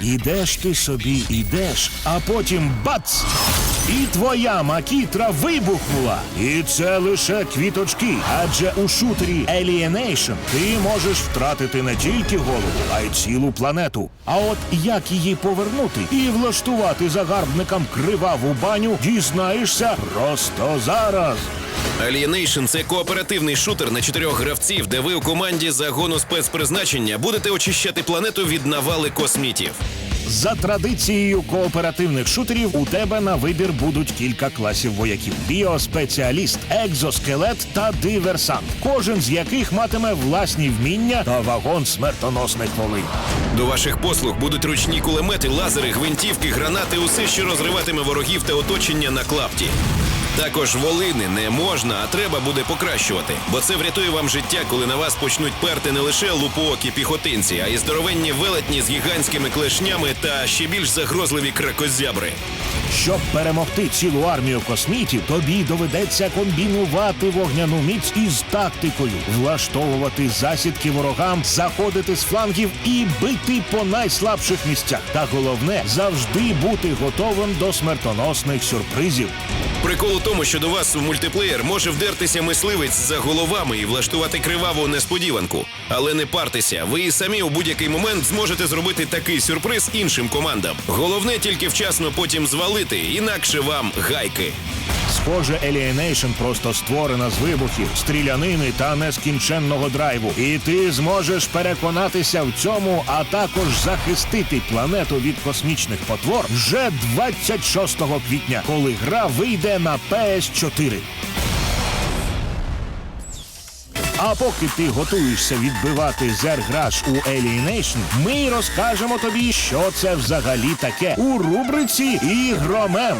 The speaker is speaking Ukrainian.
Ідеш ти собі, ідеш, а потім бац! І твоя макітра вибухнула. І це лише квіточки. Адже у шутері Alienation ти можеш втратити не тільки голову, а й цілу планету. А от як її повернути і влаштувати загарбникам криваву баню, дізнаєшся просто зараз. Alienation – це кооперативний шутер на чотирьох гравців, де ви у команді загону спецпризначення будете очищати планету від навали космітів. За традицією кооперативних шутерів у тебе на вибір будуть кілька класів вояків: біоспеціаліст, екзоскелет та диверсант. Кожен з яких матиме власні вміння та вагон смертоносних волин. До ваших послуг будуть ручні кулемети, лазери, гвинтівки, гранати, усе, що розриватиме ворогів та оточення на клапті. Також волини не можна, а треба буде покращувати, бо це врятує вам життя, коли на вас почнуть перти не лише лупоокі піхотинці, а й здоровенні велетні з гігантськими клешнями та ще більш загрозливі кракозябри. Щоб перемогти цілу армію космітів, тобі доведеться комбінувати вогняну міць із тактикою, влаштовувати засідки ворогам, заходити з флангів і бити по найслабших місцях. Та головне завжди бути готовим до смертоносних сюрпризів. Прикол у тому, що до вас у мультиплеєр може вдертися мисливець за головами і влаштувати криваву несподіванку. Але не партеся, ви і самі у будь-який момент зможете зробити такий сюрприз іншим командам. Головне тільки вчасно потім звалити, інакше вам гайки. Схоже, Alienation просто створена з вибухів, стрілянини та нескінченного драйву. І ти зможеш переконатися в цьому, а також захистити планету від космічних потвор вже 26 квітня, коли гра вийде на PS4. А поки ти готуєшся відбивати зерграш у Alienation, ми розкажемо тобі, що це взагалі таке у рубриці Ігромем.